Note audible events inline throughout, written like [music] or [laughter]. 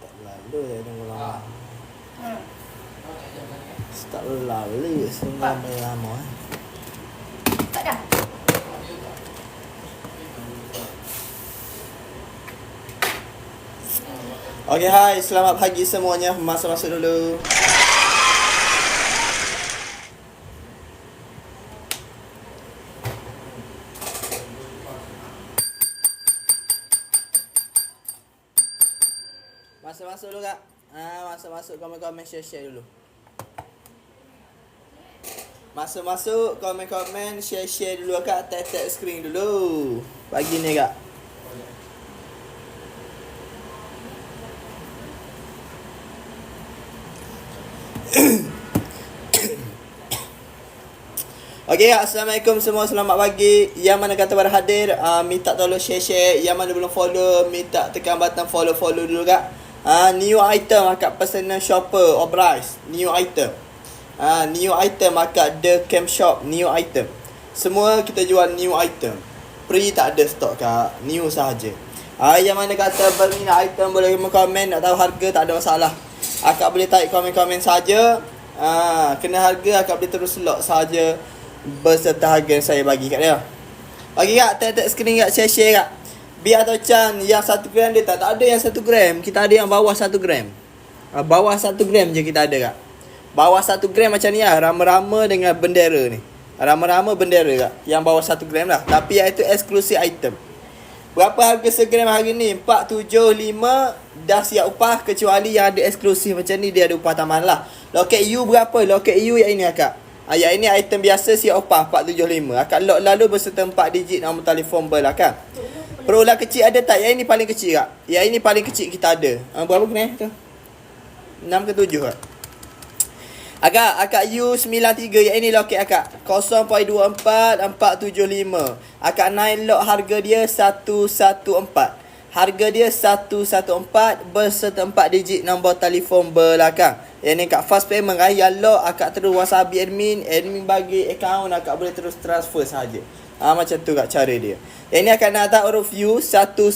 Tak lalu ya tunggu lama. Tak lalu semua lama. eh. Tak dah. Okey, hai. Selamat pagi semuanya. Masuk-masuk dulu. Masuk-masuk dulu, Kak. Ah, masuk-masuk komen-komen share-share dulu. Masuk-masuk komen-komen share-share dulu Kak. Tap-tap screen dulu. Pagi ni, Kak. Okey, Assalamualaikum semua. Selamat pagi. Yang mana kata pada hadir, uh, minta tolong share-share. Yang mana belum follow, minta tekan button follow-follow dulu kak. Uh, new item akak personal shopper Obrice. New item. Uh, new item akak The Camp Shop. New item. Semua kita jual new item. Pre tak ada stok kak. New sahaja. Uh, yang mana kata berminat item boleh komen. Nak tahu harga tak ada masalah. Akak boleh type komen-komen saja. Ah, kena harga akak boleh terus lock saja beserta harga yang saya bagi kat dia. Bagi kak, tag-tag screen kak, share-share kak. Biar atau Chan yang 1 gram dia tak, tak ada yang 1 gram. Kita ada yang bawah 1 gram. Ah, bawah 1 gram je kita ada kak. Bawah 1 gram macam ni lah, rama-rama dengan bendera ni. Rama-rama bendera kak. Yang bawah 1 gram lah. Tapi yang itu eksklusif item. Berapa harga segram hari ni? 475 dah siap upah kecuali yang ada eksklusif macam ni dia ada upah tambahan lah. Loket U berapa? Loket U yang ini akak. Ah, yang ini item biasa siap upah 475. Akak lock lalu berserta 4 digit nombor telefon ber lah kan. Perulang kecil ada tak? Yang ini paling kecil kak. Yang ini paling kecil kita ada. Ah, berapa kena tu? 6 ke 7 kak? Akak, akak U93 yang ini loket akak 0.24 Akak naik lock harga dia 114 Harga dia 114 berserta 4 digit nombor telefon belakang Yang ni kat fast payment Yang lock akak terus wasabi admin Admin bagi account akak boleh terus transfer saja. Ah Macam tu kat cara dia. Yang ni akan nak huruf U 114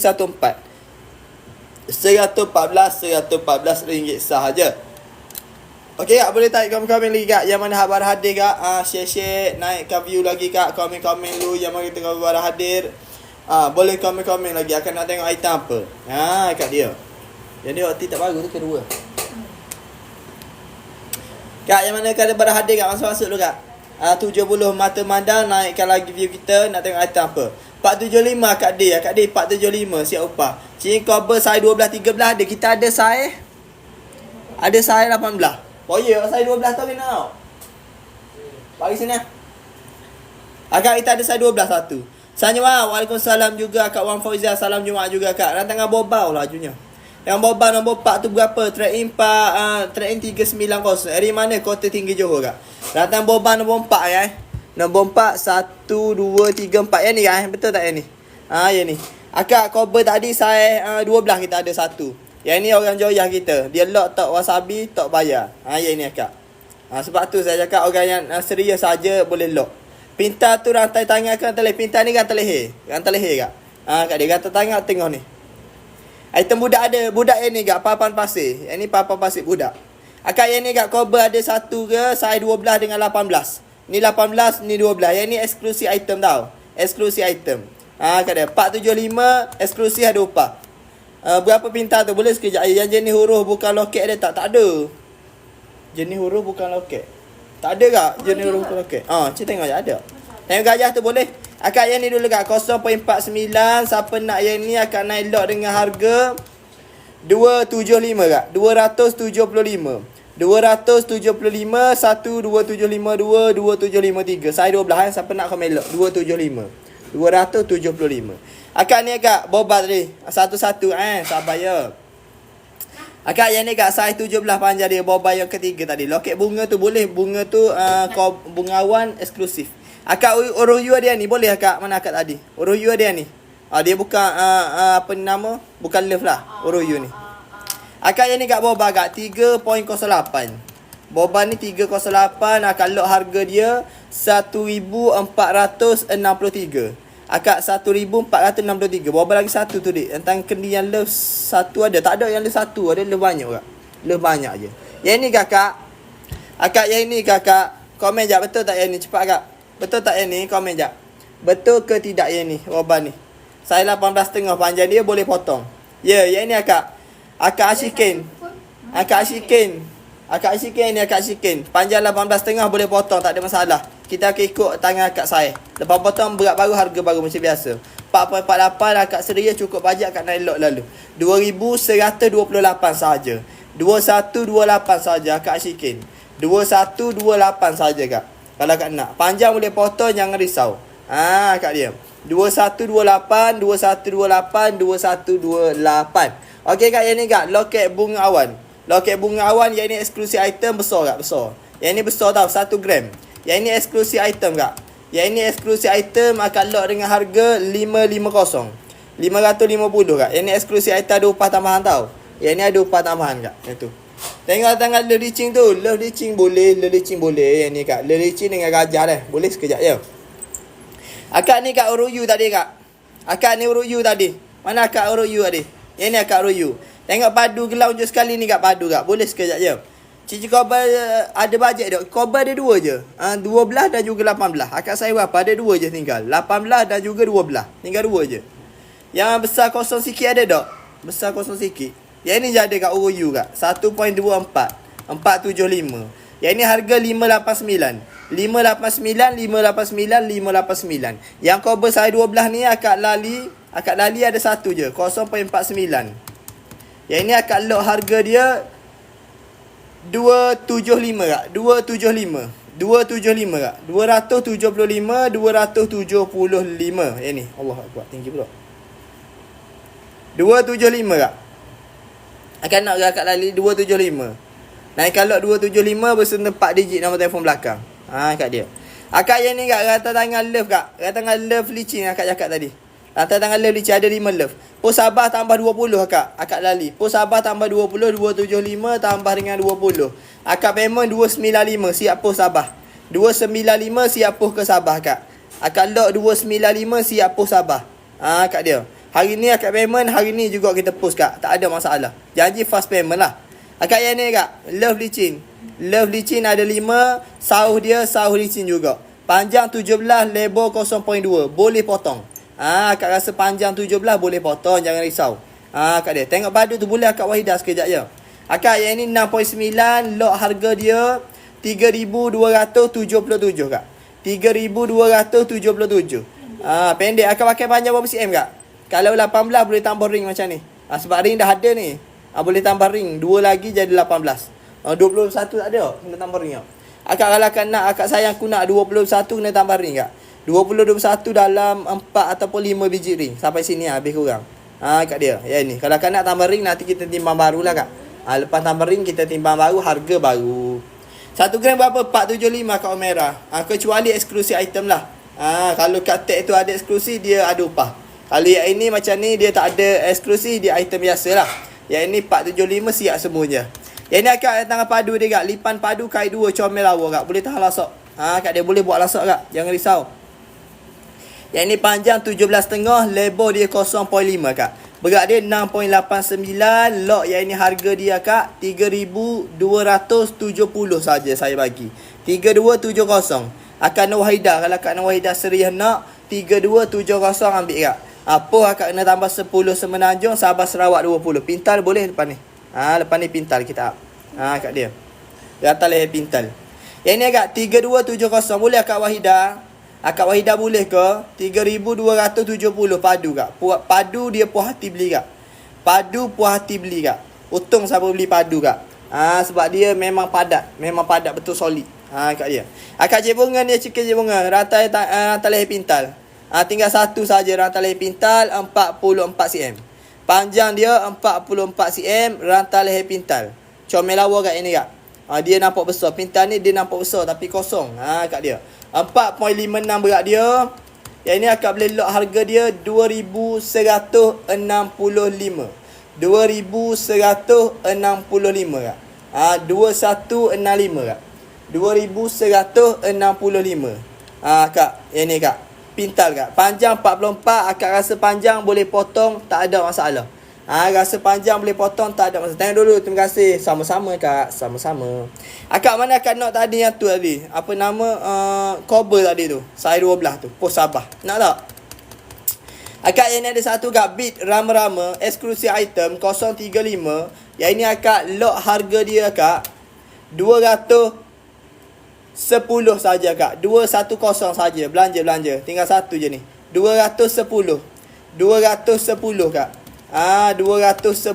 114 114 ringgit sahaja. Okey kak boleh type komen-komen lagi kak? Yang mana habar hadir kak? Ah, Share-share Naikkan view lagi kak. Komen-komen dulu Yang mana kita habar hadir. Ah, Boleh komen-komen lagi. Akan nak tengok item apa. Ha kat dia. Dia waktu tak baru tu kedua. Kak yang mana kata pada hadir kak? Masuk-masuk dulu kak ah, 70 mata mandang Naikkan lagi view kita Nak tengok item apa. 475 Kak D Kak D 475 Siap upah. Cini cover saya 12 13 ada Kita ada saya Ada saya 18 Oh ya saya 12 tau kena tau Bagi sini. Akak kita ada saya 12 satu. Sanya Waalaikumsalam juga Kak Wan Fauzia. Salam Jumaat juga kak. Dan tengah bobau lah junya Yang bobau nombor 4 tu berapa? Track in 4 uh, Track in 390 Dari mana kota tinggi Johor kak? Datang bobau nombor 4 ya eh? Nombor 4 1 2 3 4 Yang ni kan Betul tak yang ni? Ah yang ni. Akak cover tadi saya uh, 12 kita ada satu. Yang ni orang joyah kita. Dia lock tok wasabi tok bayar. Ah yang ni akak. Ah sebab tu saya cakap orang yang uh, serius saja boleh lock. Pintar tu rantai tangan ke rantai leher? Pintar ni rantai leher. Rantai leher kak. Ah kat dia rantai tangan tengok ni Item budak ada Budak yang ni kak Papan pasir. Yang ni papan pasir budak. Akak yang ni kak cover ada satu ke Saya 12 dengan 18 Ni 18 Ni 12 Yang ni eksklusif item tau. Eksklusif item. Ah kat dia. 475 Eksklusif ada upah. Uh, Berapa pintar tu? Boleh sekejap. Yang jenis huruf bukan loket dia tak Tak ada. Jenis huruf bukan loket. Tak ada kak Jenis huruf bukan loket? Ah, cik tengok je ada. Tengok gajah tu boleh Akak yang ni dulu kak 0.49 Siapa nak yang ni Akan naik lot dengan harga 275 kak. 275 275 1 2752 2753 Saya 12 kan Siapa nak komen lot? 275 275 Akak ni kak Bobat tadi Satu-satu eh Sabar ya. Akak yang ni kak Saiz 17 panjang dia Bobat yang ketiga tadi. Loket bunga tu boleh. Bunga tu uh, Bunga awan eksklusif Akak uruh you dia ni Boleh akak Mana akak tadi Uruh you dia ni Ah Dia bukan uh, uh, Apa nama Bukan love lah Uruh you ni Akak yang ni kat Boba kak 3.08 Boba ni 308 Akak lock harga dia 1463 Akak 1463. Berapa lagi satu tu dik? Tentang kendi yang love satu ada. Tak ada yang love satu. Ada love banyak kak. Love banyak je. Yang ni kakak. Akak yang ni kakak. Komen jap betul tak yang ni? Cepat kak. Betul tak yang ni? Komen jap. Betul ke tidak yang ni? Roban ni. Saya 18.5 panjang dia boleh potong. Ya, yang ni akak. Akak asyikin. Akak asyikin. Akak asyikin ni akak asyikin. Panjang 18.5 boleh potong tak ada masalah. Kita akan ikut tangan akak saya. Lepas potong berat baru harga baru macam biasa. 4.48 akak seria cukup pajak kat naik lot lalu. 2128 saja. 2128 saja akak asyikin. 2128 saja kak. Kalau kak nak. Panjang boleh potong jangan risau. Ah kak dia. 2128 2128 2128. Okey kak yang ni kak loket bunga awan. Loket bunga awan yang ni eksklusif item besar kak besar. Yang ni besar tau 1 gram. Yang ni eksklusif item kak. Yang ni eksklusif item akan lock dengan harga 550. 550 kak. Yang ni eksklusif item ada upah tambahan tau. Yang ni ada upah tambahan kak. Yang tu. Tengok tangan love licing tu. Love licing boleh, love licing boleh. Yang ni kak. Love licing dengan gajah dah. Boleh sekejap je. Akak ni kat Uruyu tadi kak. Akak ni Uruyu tadi. Mana akak Uruyu tadi? Yang ni akak Uruyu. Tengok padu gelau je sekali ni kat padu kak. Boleh sekejap je. Cici Kobar uh, ada bajet dok. Kobar ada dua je. Ha, 12 dan juga 18. Akak saya berapa? Ada dua je tinggal. 18 dan juga 12. Tinggal dua je. Yang besar kosong sikit ada dok. Besar kosong sikit. Yang ni je ada kat Uruyu kak. 1.24. 475. Yang ni harga 589. 589, 589, 589. Yang cover saya 12 ni akak lali, akak lali ada satu je, 0.49. Yang ni akak lock harga dia 275 kak, 275. 275 kak. 275, 275. Yang ni, Allah Akbar, tinggi pula. 275 kak. Akak nak ke akak lali 275. Naikkan lot 275 beserta 4 digit nombor telefon belakang. Ha kat dia. Akak yang ni kak rata tangan love kak. Rata tangan love licin akak cakap tadi. Rata tangan love licin ada 5 love. Pos Sabah tambah 20 akak. Akak lali. Pos Sabah tambah 20 275 tambah dengan 20. Akak payment 295 siap pos Sabah. 295 siap pos ke Sabah kak. Akak lot 295 siap pos Sabah. Ha kat dia. Hari ni akak payment, hari ni juga kita post kak. Tak ada masalah. Janji fast payment lah. Akak yang ni kak. Love licin. Love licin ada 5. Sauh dia sauh licin juga. Panjang 17, lebar 0.2. Boleh potong. Ah, ha, akak rasa panjang 17 boleh potong. Jangan risau. Ah, ha, kak dia. Tengok badu tu boleh akak wahidah sekejap je. Akak yang ni 6.9. Lock harga dia 3,277 kak. 3,277. Ah, ha, pendek. Akak pakai panjang berapa cm kak? Kalau 18 boleh tambah ring macam ni. Ah, sebab ring dah ada ni. Ah, boleh tambah ring. Dua lagi jadi 18. Ah, 21 tak ada. Kena tambah ring kak. Akak kalau akak nak, akak sayang aku nak 21 kena tambah ring kak. 20-21 dalam 4 ataupun 5 biji ring. Sampai sini lah, habis kurang. Ha, kat dia. Ya ni. Kalau akak nak tambah ring, nanti kita timbang baru lah kak. Ha, lepas tambah ring, kita timbang baru, harga baru. 1 gram berapa? 475 kat merah. Ha, kecuali eksklusif item lah. Ha, kalau kat tag tu ada eksklusif, dia ada upah. Kalau yang ini macam ni, dia tak ada eksklusif, dia item biasa lah. Yang ini 475 siap semuanya. Yang ni akak tangan padu dia kak. Lipan padu kai dua comel lawa kak. Boleh tahan lasok. Ha kak dia boleh buat lasok kak. Jangan risau. Yang ni panjang 17.5, lebar dia 0.5 kak. Berat dia 6.89, lock yang ini harga dia kak 3270 saja saya bagi. 3270. Akan Wahidah kalau Kak Wahidah serius nak 3270 ambil kak. Apa akak kena tambah 10 semenanjung Sabah Sarawak 20. Pintal boleh depan ni. Ha lepas ni pintal kita up. Ha kat dia. Rata leher pintal. Yang ni agak 3270 boleh akak Wahidah. Akak Wahidah boleh ke? 3270 padu kak. Padu dia puas hati beli kak. Padu puas hati beli kak. Untung siapa beli padu kak. Ha sebab dia memang padat. Memang padat betul solid. Ha kat dia. Akak jebungan dia cikin jebungan. Rata uh, rata leher pintal. Ha, tinggal satu saja rantai pintal 44 cm. Panjang dia 44 cm rantai leher pintal. Comel lawa kat ini kak. Ha, dia nampak besar. Pintal ni dia nampak besar tapi kosong. Ha kat dia. 4.56 berat dia. Yang ini akan boleh lock harga dia 2165. 2165 kak. Ha 2165 kak. 2165. Ha kak, yang ni kak. Pintal kak. Panjang 44, akak rasa panjang boleh potong, tak ada masalah. Ha, rasa panjang boleh potong, tak ada masalah. Tengok dulu, terima kasih. Sama-sama kak, sama-sama. Akak mana akak nak tadi yang tu tadi? Apa nama, uh, cover tadi tu. Saya 12 tu, pos Sabah. Nak tak? Akak yang ni ada satu kak, beat rama-rama, eksklusif item 035. Yang ini akak lock harga dia kak. 200 10 saja kak. 210 saja. Belanja belanja. Tinggal satu je ni. 210 210 kak. Ah 210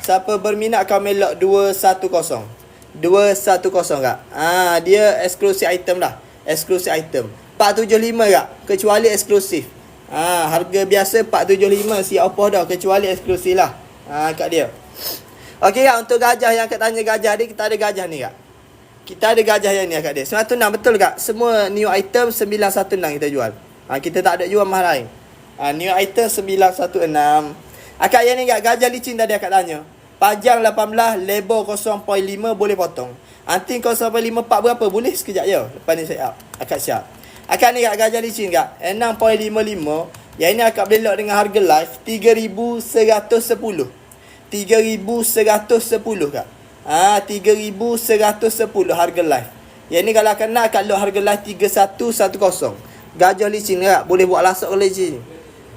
siapa berminat kau melok 210 210 kak. Ah dia eksklusif item lah. Eksklusif item. 475 kak. Kecuali eksklusif. Ah harga biasa 475 si Oppo dah. Kecuali eksklusif lah. Ah kat dia. Okey kak. Untuk gajah yang kat tanya gajah ni kita ada gajah ni kak kita ada gajah yang ni akak dia. 916 betul tak? Semua new item 916 kita jual. Ha, kita tak ada jual mahal lain. Ha, new item 916. Akak yang ni kak gajah licin tadi akak tanya. Panjang 18, lebar 0.5 boleh potong. Anting 0.54 berapa? Boleh sekejap je. Lepas ni saya up. Akak siap. Akak ni kak gajah licin kak. 6.55. Yang ini akak boleh lock dengan harga live 3110. 3110 kak. Ah, 3110 harga live. Yang ni kalau kena kalau harga live 3110. Gajah licin tak? Boleh buat lasak kalau licin.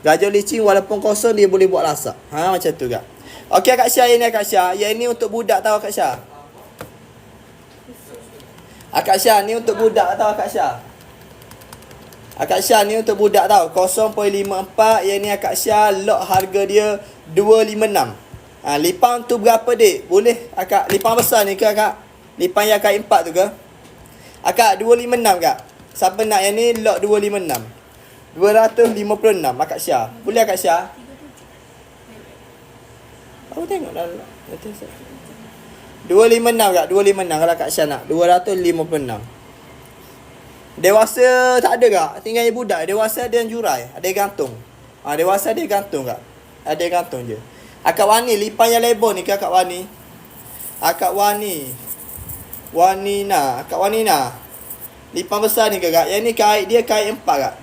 Gajah licin walaupun kosong dia boleh buat lasak. Ha macam tu kak. Okey Kak Syah ini Kak Syah. Yang ini untuk budak tahu Kak Syah. Akak Syah ni untuk budak tahu Kak Syah. Akak Syah ni untuk budak tahu 0.54 yang ni Akak Syah lock harga dia 256. Ha, lipang tu berapa dik? Boleh akak lipang besar ni ke akak? Lipang yang akak empat tu ke? Akak 256 kak. Siapa nak yang ni lot 256. 256 akak Syah. Boleh akak Syah? Aku tengok dah. 256 kak, 256 kalau akak Syah nak. 256. Dewasa tak ada kak. Tinggal budak. Dewasa ada yang jurai. Ada yang gantung. Ha, dewasa ada yang gantung kak. Ada yang gantung je. Akak Wani lipan yang lebar ni ke Akak Wani? Akak Wani. Wani na, Akak Wani na. Lipan besar ni ke kak? Yang ni kait dia kait empat kak.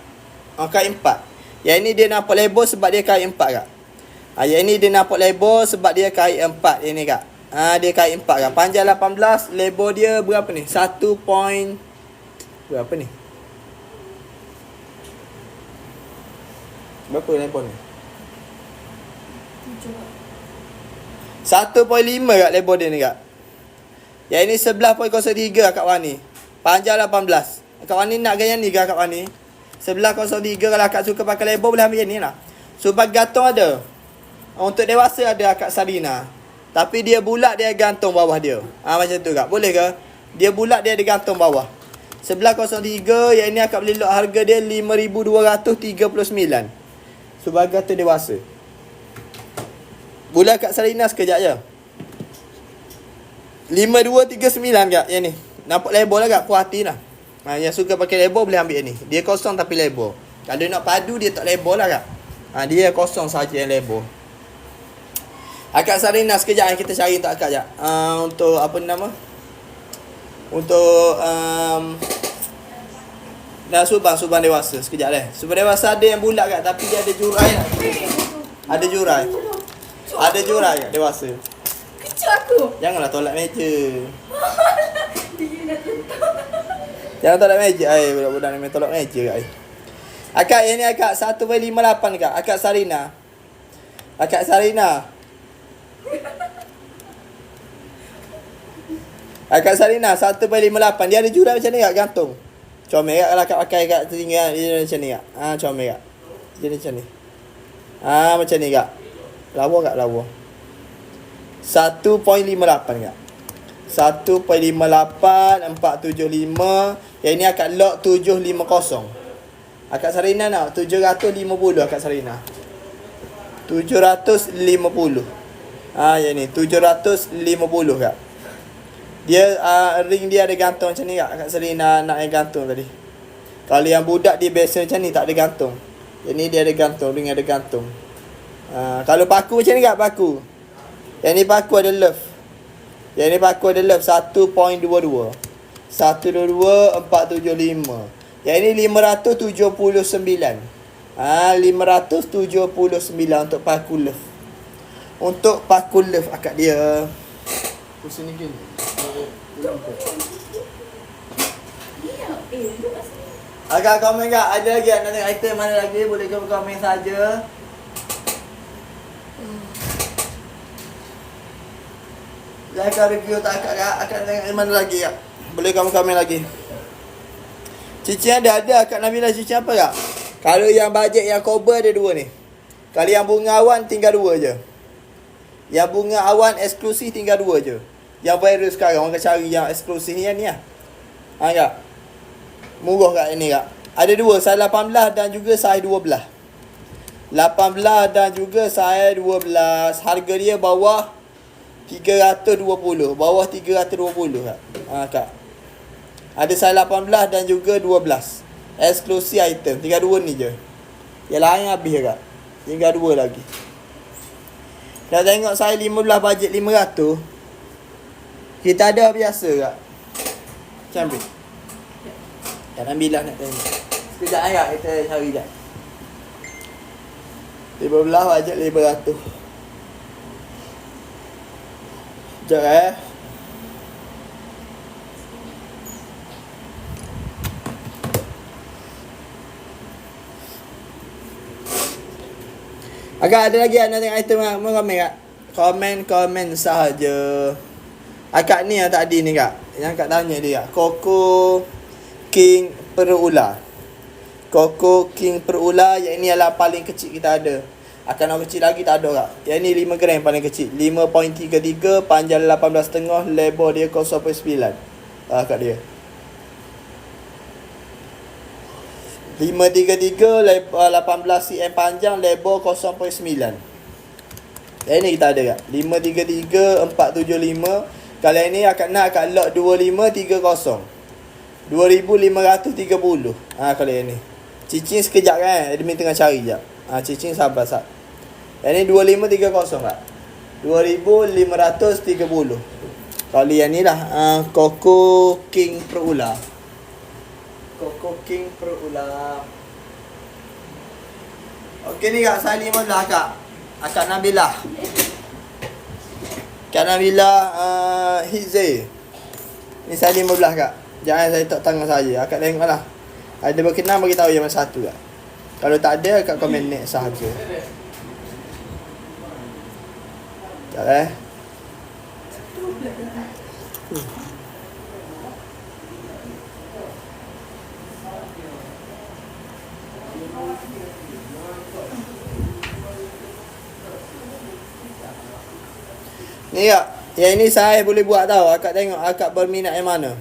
Oh, kait empat. Yang ni dia nampak lebar sebab dia kait empat kak. Ha, yang ni dia nampak lebar sebab dia kait empat yang ni kak. Ha, dia kait empat kak. Panjang 18, lebar dia berapa ni? Satu point... Berapa ni? Berapa lebar ni? 1.5 kat lebar dia ni kak. Yang ini 11.03 Kak Wani. Panjang 18. Kak Wani nak gaya ni ke Kak Wani? 11.03 kalau Kak suka pakai lebar boleh ambil yang ni lah. Sebab gantung ada. Untuk dewasa ada Kak Sarina. Tapi dia bulat dia gantung bawah dia. Ha, macam tu Kak. Boleh ke? Dia bulat dia ada gantung bawah. 11.03 yang ini Kak boleh lock harga dia 5,239. Sebagai tu dewasa. Bulan kat Sarina sekejap je. 5239 kak yang ni. Nampak label lah kak. Puas hati lah. Ha, yang suka pakai label boleh ambil yang ni. Dia kosong tapi label. Kalau nak padu dia tak label lah kak. Ha, dia kosong saja yang label. Akak Sarina sekejap yang kita cari untuk akak je. Uh, untuk apa nama? Untuk um, Dah subang, subang dewasa Sekejap deh Subang dewasa ada yang bulat kat Tapi dia ada jurai lah Ada jurai ada jurai kat dewasa. Kecil aku. Janganlah tolak meja. [laughs] Jangan tolak meja. Ai budak-budak ni main tolak meja ai. Akak yang ni akak 1.58 kak. Akak Sarina. Akak Sarina. Akak Sarina 1.58. Dia ada jurai macam ni kak gantung. Comel kak kalau akak pakai kat telinga dia macam ni kak. Ha comel kak. Jadi macam ni. Ha macam ni kak. Lawa kat lawa? 1.58 kat 1.58 475 Yang ni akan lock 750 Akak Sarina nak? 750 akak Sarina. 750 Ah ha, yang ni. 750 kak Dia uh, ring dia ada gantung macam ni kak Akak Sarina nak yang gantung tadi. Kalau yang budak dia biasa macam ni tak ada gantung. Yang ni dia ada gantung Ring ada gantung Ha, kalau paku macam ni kat paku. Yang ni paku ada love. Yang ni paku ada love 1.22. 122 475. Yang ini 579. Ah ha, 579 untuk paku love. Untuk paku love akak dia. Pusing ni gini. Eh. Agak komen kak, ada lagi nak tengok item mana lagi boleh komen komen saja. Like review tak akak kak, akak nak tengok mana lagi kak. Boleh komen komen lagi. Cincin ada ada akak Nabila cincin apa kak? Kalau yang bajet yang cover ada dua ni. Kalau yang bunga awan tinggal dua je. Yang bunga awan eksklusif tinggal dua je. Yang viral sekarang orang akan cari yang eksklusif ni yang ni lah. Ha kak? Murah kat ini kak. Ada dua, saiz 18 dan juga saiz 12. 18 dan juga saiz 12. Harga dia bawah 320. Bawah 320 kak. Ha kak. Ada saiz 18 dan juga 12. Eksklusif item. Tinggal dua ni je. Yang lain habis kak. Tinggal dua lagi. Dah tengok saya 15 bajet 500. Kita ada biasa kak. Macam ni. Tak ambil lah nak tengok. Sekejap ayat kita cari sekejap. 15 bajet 500. Sekejap eh. Agak ada lagi nak tengok item nak mau komen kak? Komen komen sahaja. Akak ni yang tadi ni kak. Yang kak tanya dia kak. Koko King Perula. Koko King Perula yang ini adalah paling kecil kita ada. Akan orang kecil lagi tak ada kak. Yang ni 5 gram paling kecil. 5.33 panjang 18.5 lebar dia 0.9. Ah kat dia. 533 lebar 18 cm panjang lebar 0.9. Yang ni kita ada kak. 533 475. Kalau yang ni akan nak kat lot 2530. 2530. Ha kalau yang ni. Cicing sekejap kan. Admin tengah cari jap. Ha cicing sabar sat. Yang ni 2530 kak. 2530. Kali yang ni lah uh, Coco King Perula. Coco King Perula. Okey ni kak saya 15 kak. Akak Nabila. Kak Nabila uh, Hizay. Ni saya 15 kak. Jangan saya tak tangan saja. Akak tengok lah. Ada berkenan bagi tahu yang mana satu kak. Kalau tak ada akak komen next sahaja. Tak eh. Ni kak, yang ini saya boleh buat tau. Akak tengok akak berminat yang mana.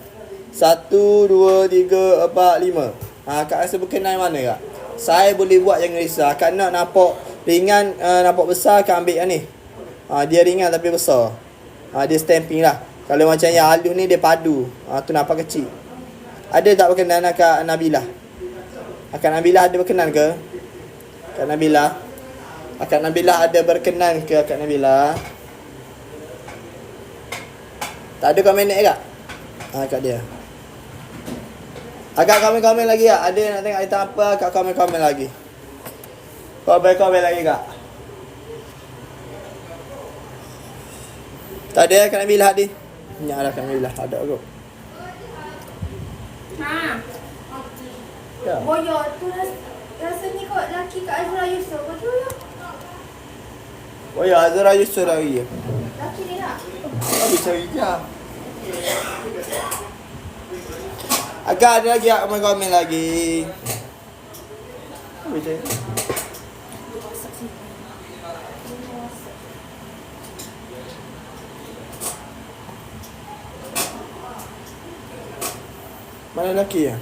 Satu, dua, tiga, empat, lima. Ha, akak rasa berkenan yang mana kak? Saya boleh buat jangan risau. Akak nak nampak ringan, uh, nampak besar, akak ambil yang ni. Ha, dia ringan tapi besar. Ha, dia stamping lah. Kalau macam yang halus ni dia padu. Ha, tu nampak kecil. Ada tak berkenan akak Nabila? Akak Nabila ada berkenan ke? Akak Nabila? Akak Nabila ada berkenan ke akak Nabila? Tak ada komen ni kak? Ha, kat dia. Akak komen-komen lagi kak. Ada nak tengok item apa, akak komen-komen lagi. Komen-komen lagi kak. Tak ada kak Nabila di. Ni ada kak Nabila. Ada kot. Ha. Ya. Boyo tu ras- rasanya kot laki kat Azra Yusof. Betul ya? Oh ya, Azra Yusuf lagi. Laki dia nak. Habis cari je. Agak ada lagi kak komen-komen lagi. Habis cari. Mana lelaki ya?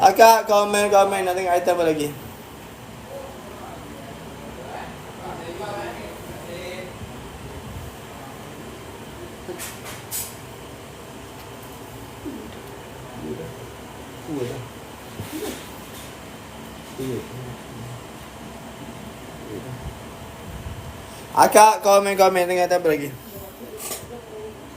Akak komen-komen nak tengok item apa lagi? Akak komen-komen tengok item apa lagi?